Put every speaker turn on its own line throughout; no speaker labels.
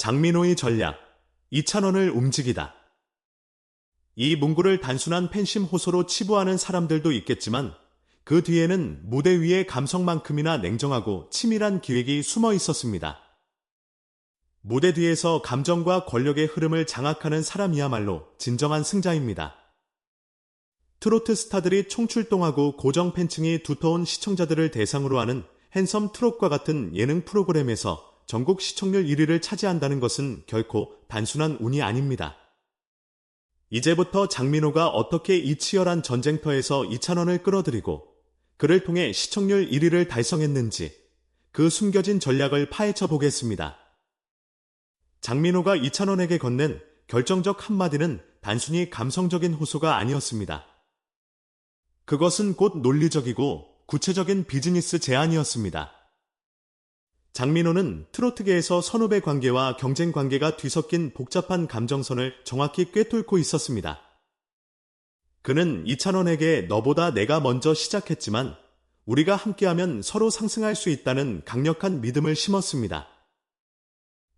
장민호의 전략 2,000원을 움직이다. 이 문구를 단순한 팬심 호소로 치부하는 사람들도 있겠지만 그 뒤에는 무대 위의 감성만큼이나 냉정하고 치밀한 기획이 숨어 있었습니다. 무대 뒤에서 감정과 권력의 흐름을 장악하는 사람이야말로 진정한 승자입니다. 트로트 스타들이 총출동하고 고정 팬층이 두터운 시청자들을 대상으로 하는 핸섬 트롯과 같은 예능 프로그램에서 전국 시청률 1위를 차지한다는 것은 결코 단순한 운이 아닙니다. 이제부터 장민호가 어떻게 이 치열한 전쟁터에서 이찬원을 끌어들이고 그를 통해 시청률 1위를 달성했는지 그 숨겨진 전략을 파헤쳐 보겠습니다. 장민호가 이찬원에게 건넨 결정적 한마디는 단순히 감성적인 호소가 아니었습니다. 그것은 곧 논리적이고 구체적인 비즈니스 제안이었습니다. 장민호는 트로트계에서 선후배 관계와 경쟁 관계가 뒤섞인 복잡한 감정선을 정확히 꿰뚫고 있었습니다. 그는 이찬원에게 너보다 내가 먼저 시작했지만 우리가 함께하면 서로 상승할 수 있다는 강력한 믿음을 심었습니다.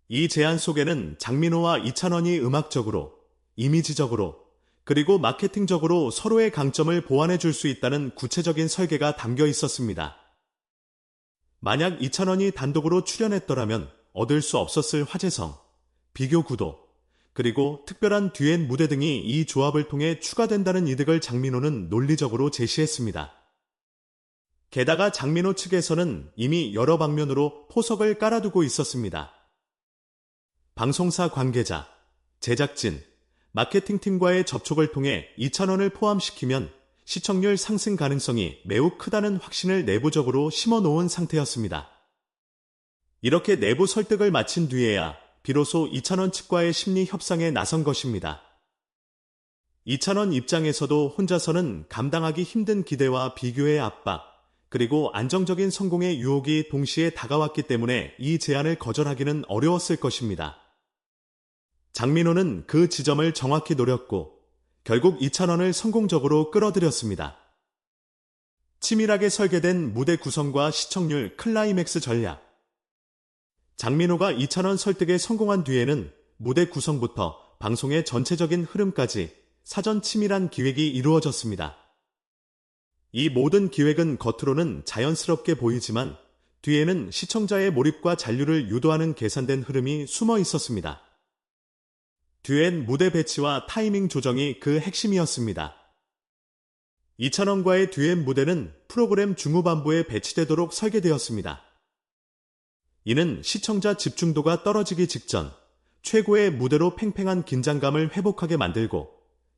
이 제안 속에는 장민호와 이찬원이 음악적으로, 이미지적으로, 그리고 마케팅적으로 서로의 강점을 보완해 줄 수 있다는 구체적인 설계가 담겨 있었습니다. 만약 이찬원이 단독으로 출연했더라면 얻을 수 없었을 화제성, 비교 구도, 그리고 특별한 듀엣 무대 등이 이 조합을 통해 추가된다는 이득을 장민호는 논리적으로 제시했습니다. 게다가 장민호 측에서는 이미 여러 방면으로 포석을 깔아두고 있었습니다. 방송사 관계자, 제작진, 마케팅팀과의 접촉을 통해 이찬원을 포함시키면 시청률 상승 가능성이 매우 크다는 확신을 내부적으로 심어놓은 상태였습니다. 이렇게 내부 설득을 마친 뒤에야 비로소 이찬원 측과의 심리 협상에 나선 것입니다. 이찬원 입장에서도 혼자서는 감당하기 힘든 기대와 비교의 압박, 그리고 안정적인 성공의 유혹이 동시에 다가왔기 때문에 이 제안을 거절하기는 어려웠을 것입니다. 장민호는 그 지점을 정확히 노렸고 결국 이찬원을 성공적으로 끌어들였습니다. 치밀하게 설계된 무대 구성과 시청률 클라이맥스 전략, 장민호가 이찬원 설득에 성공한 뒤에는 무대 구성부터 방송의 전체적인 흐름까지 사전 치밀한 기획이 이루어졌습니다. 이 모든 기획은 겉으로는 자연스럽게 보이지만 뒤에는 시청자의 몰입과 잔류를 유도하는 계산된 흐름이 숨어 있었습니다. 듀엣 무대 배치와 타이밍 조정이 그 핵심이었습니다. 이찬원과의 듀엣 무대는 프로그램 중후반부에 배치되도록 설계되었습니다. 이는 시청자 집중도가 떨어지기 직전 최고의 무대로 팽팽한 긴장감을 회복하게 만들고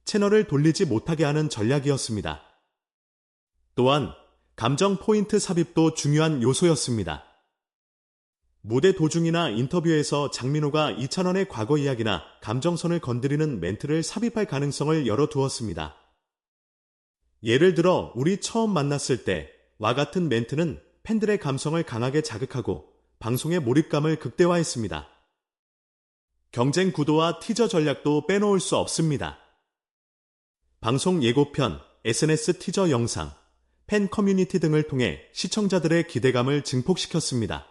채널을 돌리지 못하게 하는 전략이었습니다. 또한 감정 포인트 삽입도 중요한 요소였습니다. 무대 도중이나 인터뷰에서 장민호가 이찬원의 과거 이야기나 감정선을 건드리는 멘트를 삽입할 가능성을 열어두었습니다. 예를 들어 우리 처음 만났을 때와 같은 멘트는 팬들의 감성을 강하게 자극하고 방송의 몰입감을 극대화했습니다. 경쟁 구도와 티저 전략도 빼놓을 수 없습니다. 방송 예고편, SNS 티저 영상, 팬 커뮤니티 등을 통해 시청자들의 기대감을 증폭시켰습니다.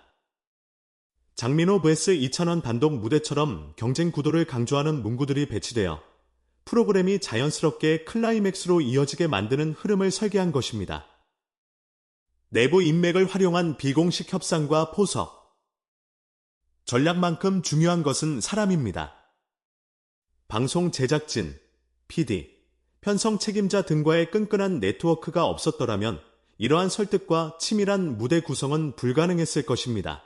장민호 vs 이찬원 단독 무대처럼 경쟁 구도를 강조하는 문구들이 배치되어 프로그램이 자연스럽게 클라이맥스로 이어지게 만드는 흐름을 설계한 것입니다. 내부 인맥을 활용한 비공식 협상과 포석. 전략만큼 중요한 것은 사람입니다. 방송 제작진, PD, 편성 책임자 등과의 끈끈한 네트워크가 없었더라면 이러한 설득과 치밀한 무대 구성은 불가능했을 것입니다.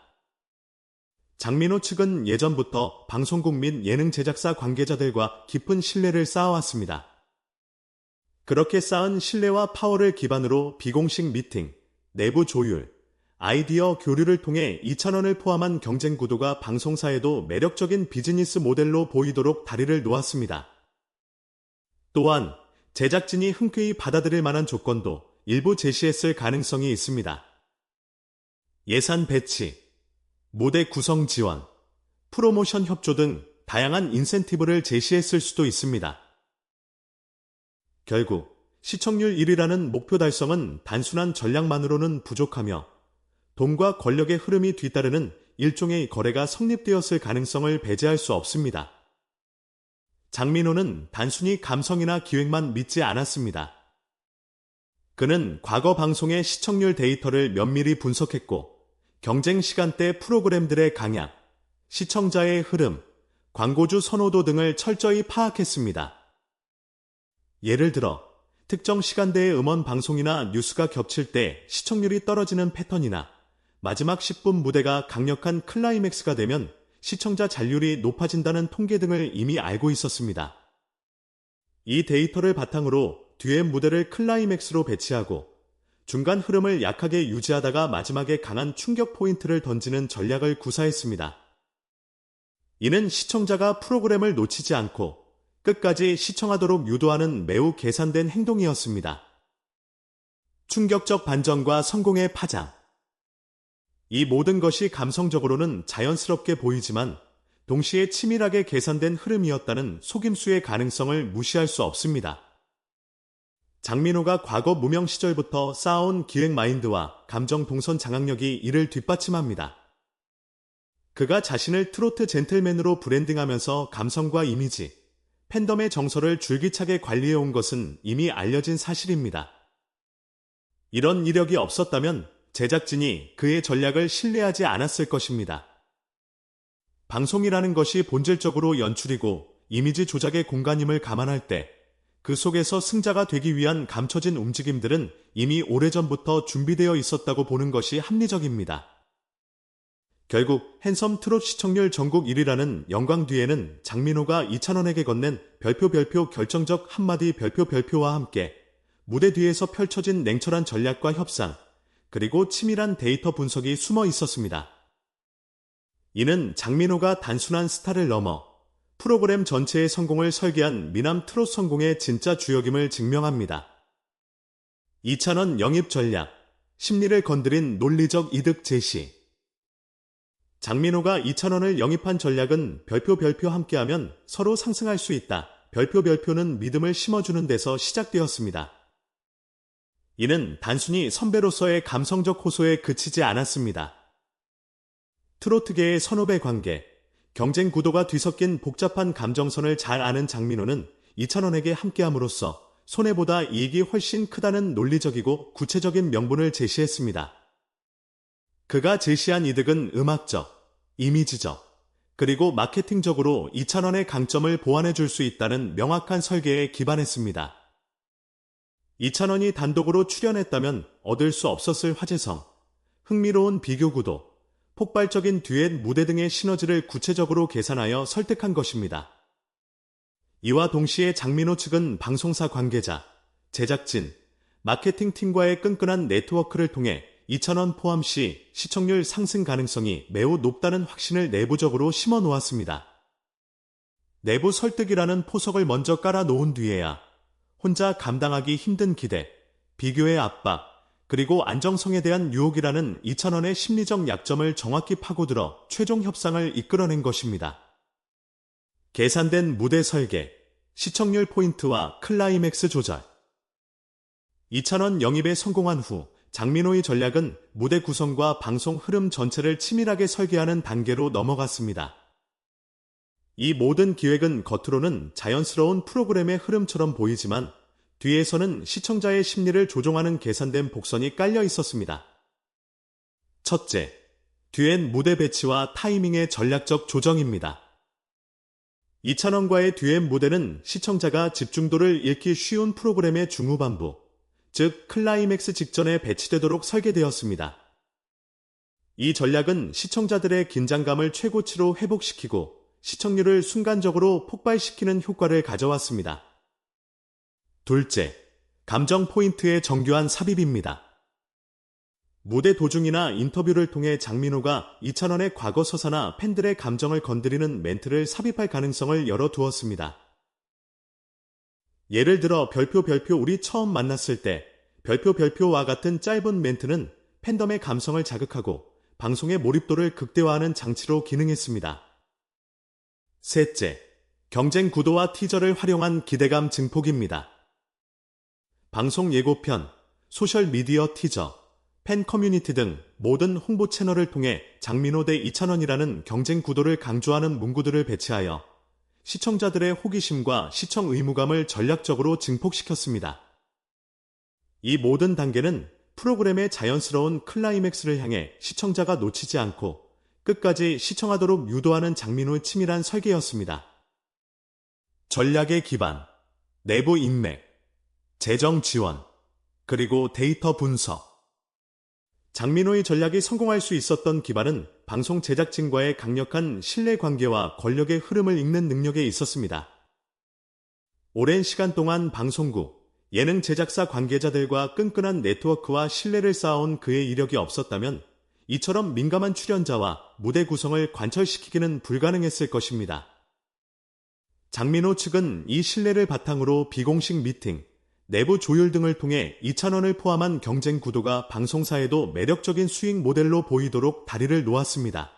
장민호 측은 예전부터 방송국 및 예능 제작사 관계자들과 깊은 신뢰를 쌓아왔습니다. 그렇게 쌓은 신뢰와 파워를 기반으로 비공식 미팅, 내부 조율, 아이디어 교류를 통해 2천원을 포함한 경쟁 구도가 방송사에도 매력적인 비즈니스 모델로 보이도록 다리를 놓았습니다. 또한 제작진이 흔쾌히 받아들일 만한 조건도 일부 제시했을 가능성이 있습니다. 예산 배치, 무대 구성 지원, 프로모션 협조 등 다양한 인센티브를 제시했을 수도 있습니다. 결국 시청률 1위라는 목표 달성은 단순한 전략만으로는 부족하며 돈과 권력의 흐름이 뒤따르는 일종의 거래가 성립되었을 가능성을 배제할 수 없습니다. 장민호는 단순히 감성이나 기획만 믿지 않았습니다. 그는 과거 방송의 시청률 데이터를 면밀히 분석했고 경쟁 시간대 프로그램들의 강약, 시청자의 흐름, 광고주 선호도 등을 철저히 파악했습니다. 예를 들어 특정 시간대의 음원 방송이나 뉴스가 겹칠 때 시청률이 떨어지는 패턴이나 마지막 10분 무대가 강력한 클라이맥스가 되면 시청자 잔율이 높아진다는 통계 등을 이미 알고 있었습니다. 이 데이터를 바탕으로 뒤에 무대를 클라이맥스로 배치하고 중간 흐름을 약하게 유지하다가 마지막에 강한 충격 포인트를 던지는 전략을 구사했습니다. 이는 시청자가 프로그램을 놓치지 않고 끝까지 시청하도록 유도하는 매우 계산된 행동이었습니다. 충격적 반전과 성공의 파장. 이 모든 것이 감성적으로는 자연스럽게 보이지만 동시에 치밀하게 계산된 흐름이었다는 속임수의 가능성을 무시할 수 없습니다. 장민호가 과거 무명 시절부터 쌓아온 기획 마인드와 감정 동선 장악력이 이를 뒷받침합니다. 그가 자신을 트로트 젠틀맨으로 브랜딩하면서 감성과 이미지, 팬덤의 정서를 줄기차게 관리해온 것은 이미 알려진 사실입니다. 이런 이력이 없었다면 제작진이 그의 전략을 신뢰하지 않았을 것입니다. 방송이라는 것이 본질적으로 연출이고 이미지 조작의 공간임을 감안할 때 그 속에서 승자가 되기 위한 감춰진 움직임들은 이미 오래전부터 준비되어 있었다고 보는 것이 합리적입니다. 결국 핸섬 트롯 시청률 전국 1위라는 영광 뒤에는 장민호가 이찬원에게 건넨 별표 별표 결정적 한마디 별표 별표와 함께 무대 뒤에서 펼쳐진 냉철한 전략과 협상, 그리고 치밀한 데이터 분석이 숨어 있었습니다. 이는 장민호가 단순한 스타를 넘어 프로그램 전체의 성공을 설계한 미남 트롯 성공의 진짜 주역임을 증명합니다. 이찬원 영입 전략, 심리를 건드린 논리적 이득 제시, 장민호가 2천원을 영입한 전략은 별표 별표 함께하면 서로 상승할 수 있다. 별표 별표는 믿음을 심어주는 데서 시작되었습니다. 이는 단순히 선배로서의 감성적 호소에 그치지 않았습니다. 트로트계의 선후배 관계, 경쟁 구도가 뒤섞인 복잡한 감정선을 잘 아는 장민호는 2천원에게 함께함으로써 손해보다 이익이 훨씬 크다는 논리적이고 구체적인 명분을 제시했습니다. 그가 제시한 이득은 음악적, 이미지적, 그리고 마케팅적으로 2차원의 강점을 보완해 줄 수 있다는 명확한 설계에 기반했습니다. 2차원이 단독으로 출연했다면 얻을 수 없었을 화제성, 흥미로운 비교 구도, 폭발적인 듀엣 무대 등의 시너지를 구체적으로 계산하여 설득한 것입니다. 이와 동시에 장민호 측은 방송사 관계자, 제작진, 마케팅 팀과의 끈끈한 네트워크를 통해 2천원 포함 시 시청률 상승 가능성이 매우 높다는 확신을 내부적으로 심어 놓았습니다. 내부 설득이라는 포석을 먼저 깔아 놓은 뒤에야 혼자 감당하기 힘든 기대, 비교의 압박, 그리고 안정성에 대한 유혹이라는 2천원의 심리적 약점을 정확히 파고들어 최종 협상을 이끌어낸 것입니다. 계산된 무대 설계, 시청률 포인트와 클라이맥스 조절. 2천원 영입에 성공한 후 장민호의 전략은 무대 구성과 방송 흐름 전체를 치밀하게 설계하는 단계로 넘어갔습니다. 이 모든 기획은 겉으로는 자연스러운 프로그램의 흐름처럼 보이지만 뒤에서는 시청자의 심리를 조종하는 계산된 복선이 깔려 있었습니다. 첫째, 뒤엔 무대 배치와 타이밍의 전략적 조정입니다. 이찬원과의 뒤엔 무대는 시청자가 집중도를 잃기 쉬운 프로그램의 중후반부, 즉 클라이맥스 직전에 배치되도록 설계되었습니다. 이 전략은 시청자들의 긴장감을 최고치로 회복시키고 시청률을 순간적으로 폭발시키는 효과를 가져왔습니다. 둘째, 감정 포인트의 정교한 삽입입니다. 무대 도중이나 인터뷰를 통해 장민호가 이찬원의 과거 서사나 팬들의 감정을 건드리는 멘트를 삽입할 가능성을 열어두었습니다. 예를 들어 별표 별표 우리 처음 만났을 때 별표 별표와 같은 짧은 멘트는 팬덤의 감성을 자극하고 방송의 몰입도를 극대화하는 장치로 기능했습니다. 셋째, 경쟁 구도와 티저를 활용한 기대감 증폭입니다. 방송 예고편, 소셜미디어 티저, 팬 커뮤니티 등 모든 홍보 채널을 통해 장민호 대 이찬원이라는 경쟁 구도를 강조하는 문구들을 배치하여 시청자들의 호기심과 시청 의무감을 전략적으로 증폭시켰습니다. 이 모든 단계는 프로그램의 자연스러운 클라이맥스를 향해 시청자가 놓치지 않고 끝까지 시청하도록 유도하는 장민호의 치밀한 설계였습니다. 전략의 기반, 내부 인맥, 재정 지원, 그리고 데이터 분석. 장민호의 전략이 성공할 수 있었던 기반은 방송 제작진과의 강력한 신뢰 관계와 권력의 흐름을 읽는 능력에 있었습니다. 오랜 시간 동안 방송국, 예능 제작사 관계자들과 끈끈한 네트워크와 신뢰를 쌓아온 그의 이력이 없었다면 이처럼 민감한 출연자와 무대 구성을 관철시키기는 불가능했을 것입니다. 장민호 측은 이 신뢰를 바탕으로 비공식 미팅, 내부 조율 등을 통해 이찬원을 포함한 경쟁 구도가 방송사에도 매력적인 수익 모델로 보이도록 다리를 놓았습니다.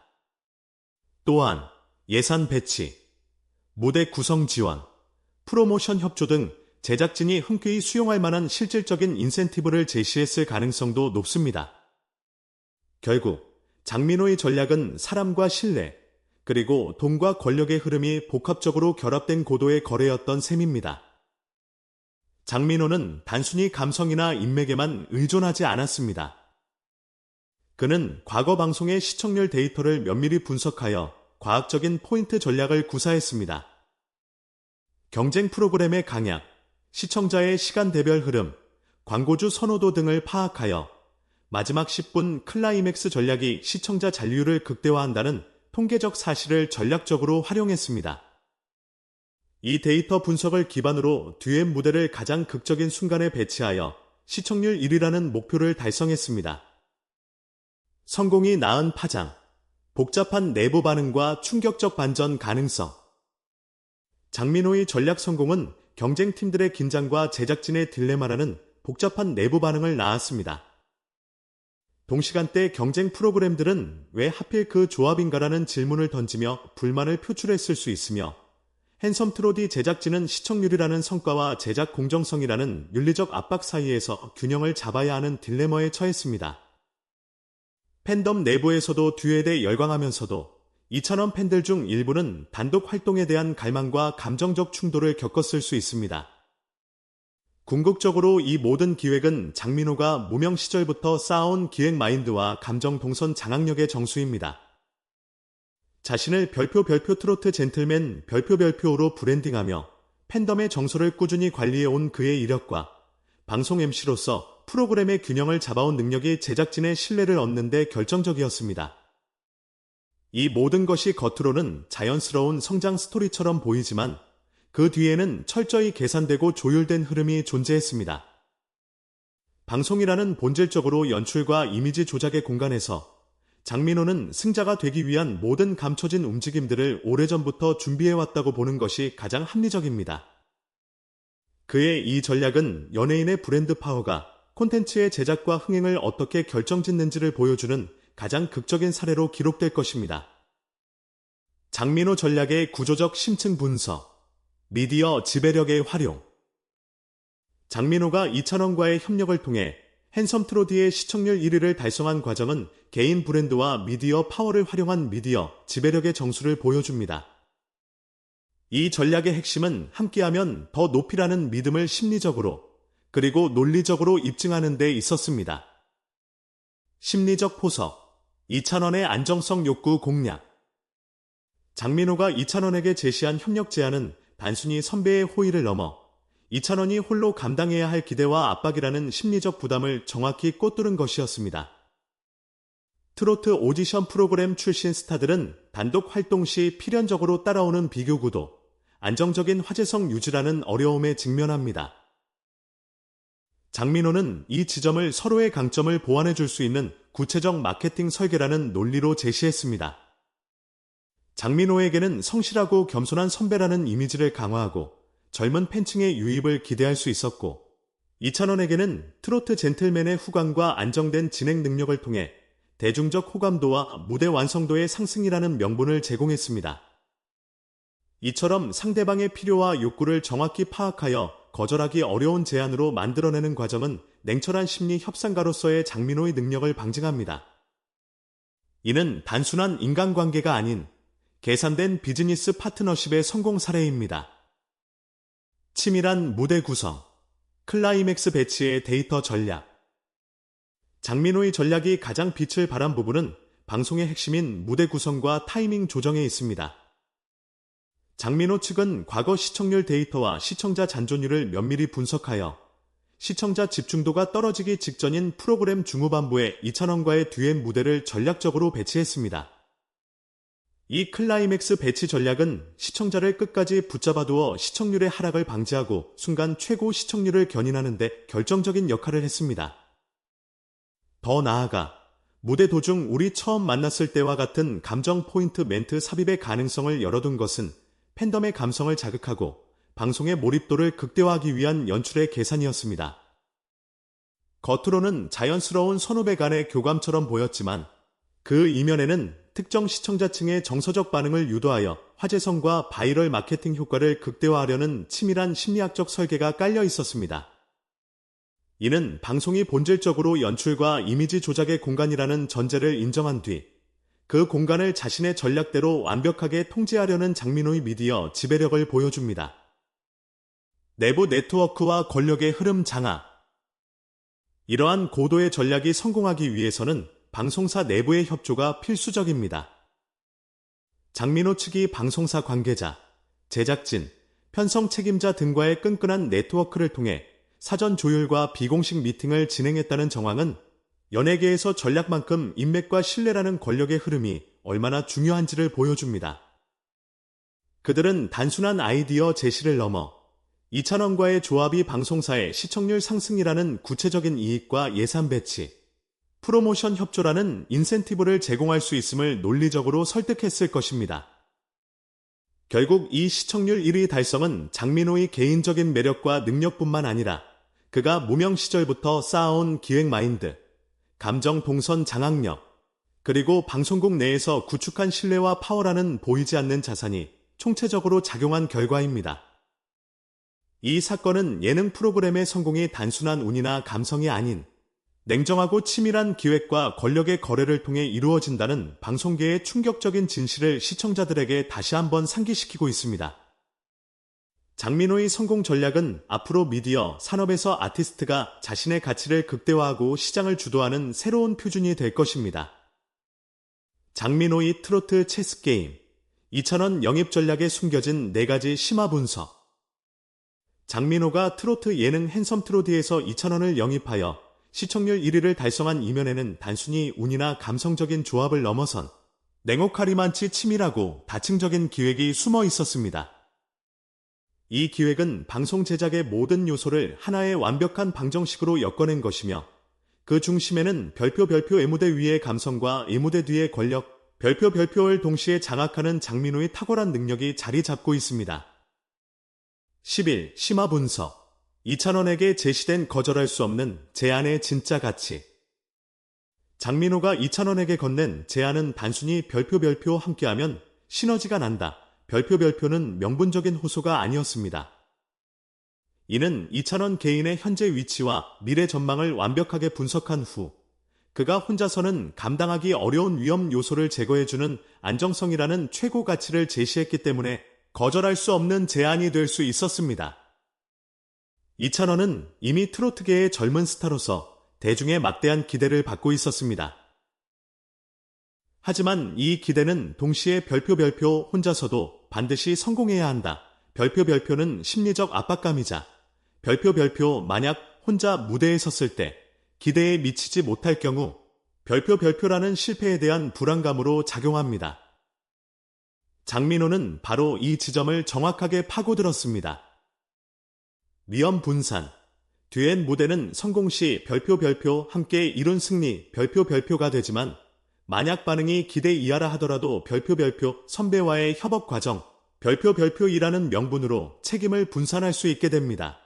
또한 예산 배치, 무대 구성 지원, 프로모션 협조 등 제작진이 흔쾌히 수용할 만한 실질적인 인센티브를 제시했을 가능성도 높습니다. 결국 장민호의 전략은 사람과 신뢰, 그리고 돈과 권력의 흐름이 복합적으로 결합된 고도의 거래였던 셈입니다. 장민호는 단순히 감성이나 인맥에만 의존하지 않았습니다. 그는 과거 방송의 시청률 데이터를 면밀히 분석하여 과학적인 포인트 전략을 구사했습니다. 경쟁 프로그램의 강약, 시청자의 시간 대별 흐름, 광고주 선호도 등을 파악하여 마지막 10분 클라이맥스 전략이 시청자 잔류를 극대화한다는 통계적 사실을 전략적으로 활용했습니다. 이 데이터 분석을 기반으로 듀엣 무대를 가장 극적인 순간에 배치하여 시청률 1위라는 목표를 달성했습니다. 성공이 낳은 파장, 복잡한 내부 반응과 충격적 반전 가능성. 장민호의 전략 성공은 경쟁팀들의 긴장과 제작진의 딜레마라는 복잡한 내부 반응을 낳았습니다. 동시간대 경쟁 프로그램들은 왜 하필 그 조합인가라는 질문을 던지며 불만을 표출했을 수 있으며 핸섬 트로디 제작진은 시청률이라는 성과와 제작 공정성이라는 윤리적 압박 사이에서 균형을 잡아야 하는 딜레머에 처했습니다. 팬덤 내부에서도 듀엣에 열광하면서도 이찬원 팬들 중 일부는 단독 활동에 대한 갈망과 감정적 충돌을 겪었을 수 있습니다. 궁극적으로 이 모든 기획은 장민호가 무명 시절부터 쌓아온 기획 마인드와 감정 동선 장악력의 정수입니다. 자신을 별표 별표 트로트 젠틀맨 별표 별표로 브랜딩하며 팬덤의 정서를 꾸준히 관리해온 그의 이력과 방송 MC로서 프로그램의 균형을 잡아온 능력이 제작진의 신뢰를 얻는 데 결정적이었습니다. 이 모든 것이 겉으로는 자연스러운 성장 스토리처럼 보이지만 그 뒤에는 철저히 계산되고 조율된 흐름이 존재했습니다. 방송이라는 본질적으로 연출과 이미지 조작의 공간에서 장민호는 승자가 되기 위한 모든 감춰진 움직임들을 오래전부터 준비해왔다고 보는 것이 가장 합리적입니다. 그의 이 전략은 연예인의 브랜드 파워가 콘텐츠의 제작과 흥행을 어떻게 결정짓는지를 보여주는 가장 극적인 사례로 기록될 것입니다. 장민호 전략의 구조적 심층 분석, 미디어 지배력의 활용. 장민호가 이찬원과의 협력을 통해 핸섬 트로디의 시청률 1위를 달성한 과정은 개인 브랜드와 미디어 파워를 활용한 미디어 지배력의 정수를 보여줍니다. 이 전략의 핵심은 함께하면 더 높이라는 믿음을 심리적으로 그리고 논리적으로 입증하는 데 있었습니다. 심리적 포석, 이찬원의 안정성 욕구 공략 장민호가 이찬원에게 제시한 협력 제안은 단순히 선배의 호의를 넘어 이찬원이 홀로 감당해야 할 기대와 압박이라는 심리적 부담을 정확히 꽂두른 것이었습니다. 트로트 오디션 프로그램 출신 스타들은 단독 활동 시 필연적으로 따라오는 비교 구도, 안정적인 화제성 유지라는 어려움에 직면합니다. 장민호는 이 지점을 서로의 강점을 보완해 줄 수 있는 구체적 마케팅 설계라는 논리로 제시했습니다. 장민호에게는 성실하고 겸손한 선배라는 이미지를 강화하고 젊은 팬층의 유입을 기대할 수 있었고 이찬원에게는 트로트 젠틀맨의 후광과 안정된 진행 능력을 통해 대중적 호감도와 무대 완성도의 상승이라는 명분을 제공했습니다. 이처럼 상대방의 필요와 욕구를 정확히 파악하여 거절하기 어려운 제안으로 만들어내는 과정은 냉철한 심리 협상가로서의 장민호의 능력을 방증합니다. 이는 단순한 인간관계가 아닌 계산된 비즈니스 파트너십의 성공 사례입니다. 치밀한 무대 구성, 클라이맥스 배치의 데이터 전략. 장민호의 전략이 가장 빛을 발한 부분은 방송의 핵심인 무대 구성과 타이밍 조정에 있습니다. 장민호 측은 과거 시청률 데이터와 시청자 잔존율을 면밀히 분석하여 시청자 집중도가 떨어지기 직전인 프로그램 중후반부에 이찬원과의 듀엣 무대를 전략적으로 배치했습니다. 이 클라이맥스 배치 전략은 시청자를 끝까지 붙잡아두어 시청률의 하락을 방지하고 순간 최고 시청률을 견인하는 데 결정적인 역할을 했습니다. 더 나아가 무대 도중 우리 처음 만났을 때와 같은 감정 포인트 멘트 삽입의 가능성을 열어둔 것은 팬덤의 감성을 자극하고 방송의 몰입도를 극대화하기 위한 연출의 계산이었습니다. 겉으로는 자연스러운 선후배 간의 교감처럼 보였지만 그 이면에는 특정 시청자층의 정서적 반응을 유도하여 화제성과 바이럴 마케팅 효과를 극대화하려는 치밀한 심리학적 설계가 깔려 있었습니다. 이는 방송이 본질적으로 연출과 이미지 조작의 공간이라는 전제를 인정한 뒤 그 공간을 자신의 전략대로 완벽하게 통제하려는 장민호의 미디어 지배력을 보여줍니다. 내부 네트워크와 권력의 흐름 장악. 이러한 고도의 전략이 성공하기 위해서는 방송사 내부의 협조가 필수적입니다. 장민호 측이 방송사 관계자, 제작진, 편성 책임자 등과의 끈끈한 네트워크를 통해 사전 조율과 비공식 미팅을 진행했다는 정황은 연예계에서 전략만큼 인맥과 신뢰라는 권력의 흐름이 얼마나 중요한지를 보여줍니다. 그들은 단순한 아이디어 제시를 넘어 이찬원과의 조합이 방송사의 시청률 상승이라는 구체적인 이익과 예산 배치, 프로모션 협조라는 인센티브를 제공할 수 있음을 논리적으로 설득했을 것입니다. 결국 이 시청률 1위 달성은 장민호의 개인적인 매력과 능력뿐만 아니라 그가 무명 시절부터 쌓아온 기획 마인드, 감정 동선 장악력, 그리고 방송국 내에서 구축한 신뢰와 파워라는 보이지 않는 자산이 총체적으로 작용한 결과입니다. 이 사건은 예능 프로그램의 성공이 단순한 운이나 감성이 아닌 냉정하고 치밀한 기획과 권력의 거래를 통해 이루어진다는 방송계의 충격적인 진실을 시청자들에게 다시 한번 상기시키고 있습니다. 장민호의 성공 전략은 앞으로 미디어, 산업에서 아티스트가 자신의 가치를 극대화하고 시장을 주도하는 새로운 표준이 될 것입니다. 장민호의 트로트 체스 게임, 2천원 영입 전략에 숨겨진 4가지 심화 분석. 장민호가 트로트 예능 핸섬 트로디에서 2천원을 영입하여 시청률 1위를 달성한 이면에는 단순히 운이나 감성적인 조합을 넘어선 냉혹하리만치 치밀하고 다층적인 기획이 숨어 있었습니다. 이 기획은 방송 제작의 모든 요소를 하나의 완벽한 방정식으로 엮어낸 것이며 그 중심에는 별표 별표 애무대 위의 감성과 애무대 뒤의 권력, 별표 별표를 동시에 장악하는 장민호의 탁월한 능력이 자리 잡고 있습니다. 10일 심화 분석 이찬원에게 제시된 거절할 수 없는 제안의 진짜 가치. 장민호가 이찬원에게 건넨 제안은 단순히 별표 별표 함께하면 시너지가 난다. 별표 별표는 명분적인 호소가 아니었습니다. 이는 이찬원 개인의 현재 위치와 미래 전망을 완벽하게 분석한 후 그가 혼자서는 감당하기 어려운 위험 요소를 제거해주는 안정성이라는 최고 가치를 제시했기 때문에 거절할 수 없는 제안이 될 수 있었습니다. 이찬원은 이미 트로트계의 젊은 스타로서 대중의 막대한 기대를 받고 있었습니다. 하지만 이 기대는 동시에 별표 별표 혼자서도 반드시 성공해야 한다. 별표 별표는 심리적 압박감이자 별표 별표 만약 혼자 무대에 섰을 때 기대에 미치지 못할 경우 별표 별표라는 실패에 대한 불안감으로 작용합니다. 장민호는 바로 이 지점을 정확하게 파고들었습니다. 위험 분산. 듀엣 무대는 성공 시 별표 별표 함께 이룬 승리 별표 별표가 되지만 만약 반응이 기대 이하라 하더라도 별표 별표 선배와의 협업 과정 별표 별표이라는 명분으로 책임을 분산할 수 있게 됩니다.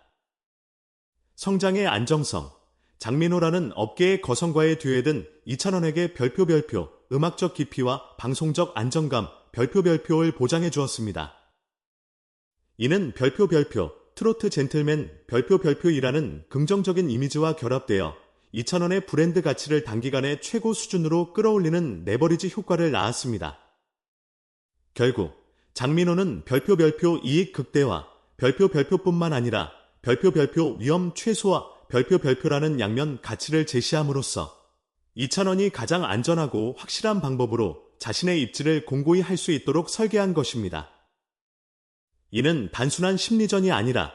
성장의 안정성 장민호라는 업계의 거성과의 듀엣은 이찬원에게 별표 별표 음악적 깊이와 방송적 안정감 별표 별표를 보장해 주었습니다. 이는 별표 별표 트로트 젠틀맨 별표 별표이라는 긍정적인 이미지와 결합되어 2,000원의 브랜드 가치를 단기간에 최고 수준으로 끌어올리는 레버리지 효과를 낳았습니다. 결국 장민호는 별표 별표 이익 극대화, 별표 별표뿐만 아니라 별표 별표 위험 최소화, 별표 별표라는 양면 가치를 제시함으로써 2,000원이 가장 안전하고 확실한 방법으로 자신의 입지를 공고히 할 수 있도록 설계한 것입니다. 이는 단순한 심리전이 아니라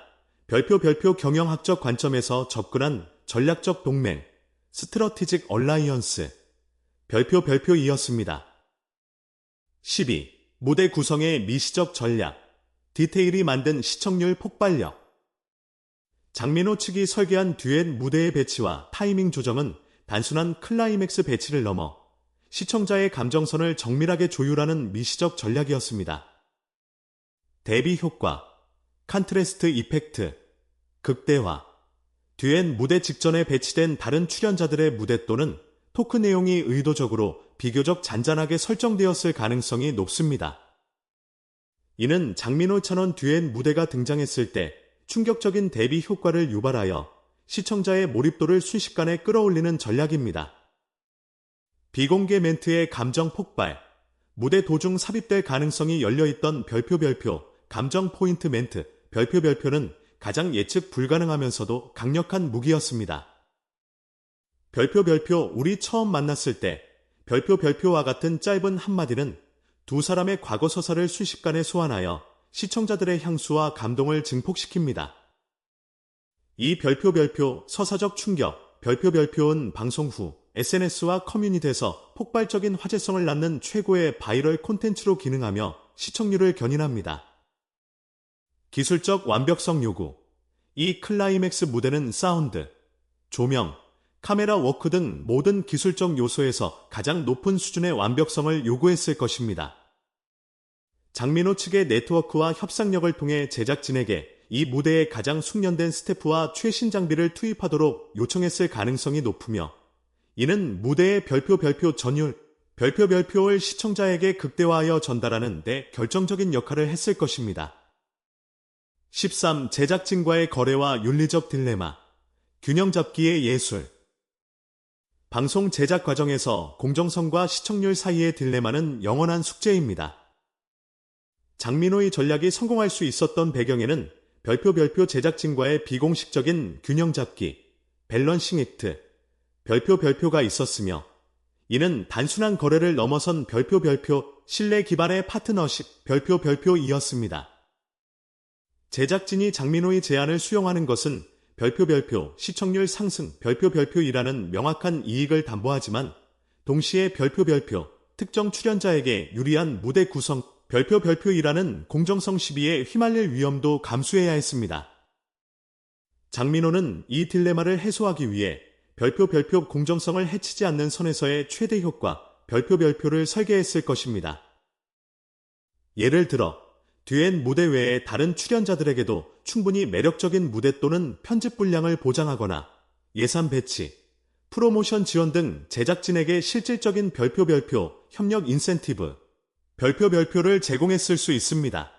별표 별표 경영학적 관점에서 접근한 전략적 동맹, 스트러티직 얼라이언스, 별표 별표이었습니다. 12. 무대 구성의 미시적 전략, 디테일이 만든 시청률 폭발력. 장민호 측이 설계한 듀엣 무대의 배치와 타이밍 조정은 단순한 클라이맥스 배치를 넘어 시청자의 감정선을 정밀하게 조율하는 미시적 전략이었습니다. 대비 효과, 컨트레스트 이펙트, 극대화, 듀엣 무대 직전에 배치된 다른 출연자들의 무대 또는 토크 내용이 의도적으로 비교적 잔잔하게 설정되었을 가능성이 높습니다. 이는 장민호 천원 듀엣 무대가 등장했을 때 충격적인 대비 효과를 유발하여 시청자의 몰입도를 순식간에 끌어올리는 전략입니다. 비공개 멘트의 감정 폭발, 무대 도중 삽입될 가능성이 열려있던 별표 별표, 감정 포인트 멘트, 별표 별표는 가장 예측 불가능하면서도 강력한 무기였습니다. 별표 별표 우리 처음 만났을 때 별표 별표와 같은 짧은 한마디는 두 사람의 과거 서사를 순식간에 소환하여 시청자들의 향수와 감동을 증폭시킵니다. 이 별표 별표 서사적 충격, 별표 별표는 방송 후 SNS와 커뮤니티에서 폭발적인 화제성을 낳는 최고의 바이럴 콘텐츠로 기능하며 시청률을 견인합니다. 기술적 완벽성 요구. 이 클라이맥스 무대는 사운드, 조명, 카메라 워크 등 모든 기술적 요소에서 가장 높은 수준의 완벽성을 요구했을 것입니다. 장민호 측의 네트워크와 협상력을 통해 제작진에게 이 무대에 가장 숙련된 스태프와 최신 장비를 투입하도록 요청했을 가능성이 높으며 이는 무대의 별표 별표 전율, 별표 별표를 시청자에게 극대화하여 전달하는 데 결정적인 역할을 했을 것입니다. 13. 제작진과의 거래와 윤리적 딜레마. 균형 잡기의 예술. 방송 제작 과정에서 공정성과 시청률 사이의 딜레마는 영원한 숙제입니다. 장민호의 전략이 성공할 수 있었던 배경에는 별표 별표 제작진과의 비공식적인 균형 잡기, 밸런싱 액트, 별표 별표가 있었으며 이는 단순한 거래를 넘어선 별표 별표 신뢰 기반의 파트너십 별표 별표이었습니다. 제작진이 장민호의 제안을 수용하는 것은 별표 별표 시청률 상승 별표 별표이라는 명확한 이익을 담보하지만 동시에 별표 별표 특정 출연자에게 유리한 무대 구성 별표 별표이라는 공정성 시비에 휘말릴 위험도 감수해야 했습니다. 장민호는 이 딜레마를 해소하기 위해 별표 별표 공정성을 해치지 않는 선에서의 최대 효과 별표 별표를 설계했을 것입니다. 예를 들어 듀엣 무대 외에 다른 출연자들에게도 충분히 매력적인 무대 또는 편집 분량을 보장하거나 예산 배치, 프로모션 지원 등 제작진에게 실질적인 별표 별표, 협력 인센티브, 별표 별표를 제공했을 수 있습니다.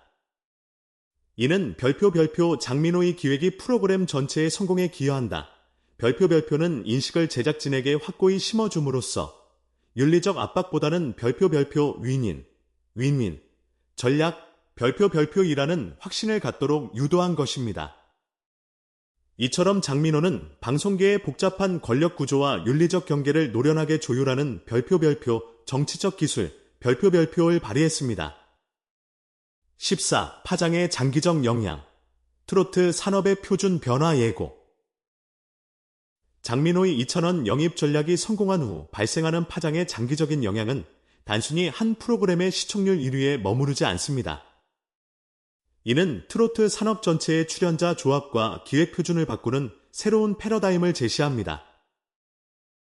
이는 별표 별표 장민호의 기획이 프로그램 전체의 성공에 기여한다. 별표 별표는 인식을 제작진에게 확고히 심어줌으로써 윤리적 압박보다는 별표 별표 윈인, 윈윈, 전략, 별표 별표이라는 확신을 갖도록 유도한 것입니다. 이처럼 장민호는 방송계의 복잡한 권력 구조와 윤리적 경계를 노련하게 조율하는 별표 별표 정치적 기술 별표 별표를 발휘했습니다. 14. 파장의 장기적 영향 트로트 산업의 표준 변화 예고 장민호의 2천원 영입 전략이 성공한 후 발생하는 파장의 장기적인 영향은 단순히 한 프로그램의 시청률 1위에 머무르지 않습니다. 이는 트로트 산업 전체의 출연자 조합과 기획 표준을 바꾸는 새로운 패러다임을 제시합니다.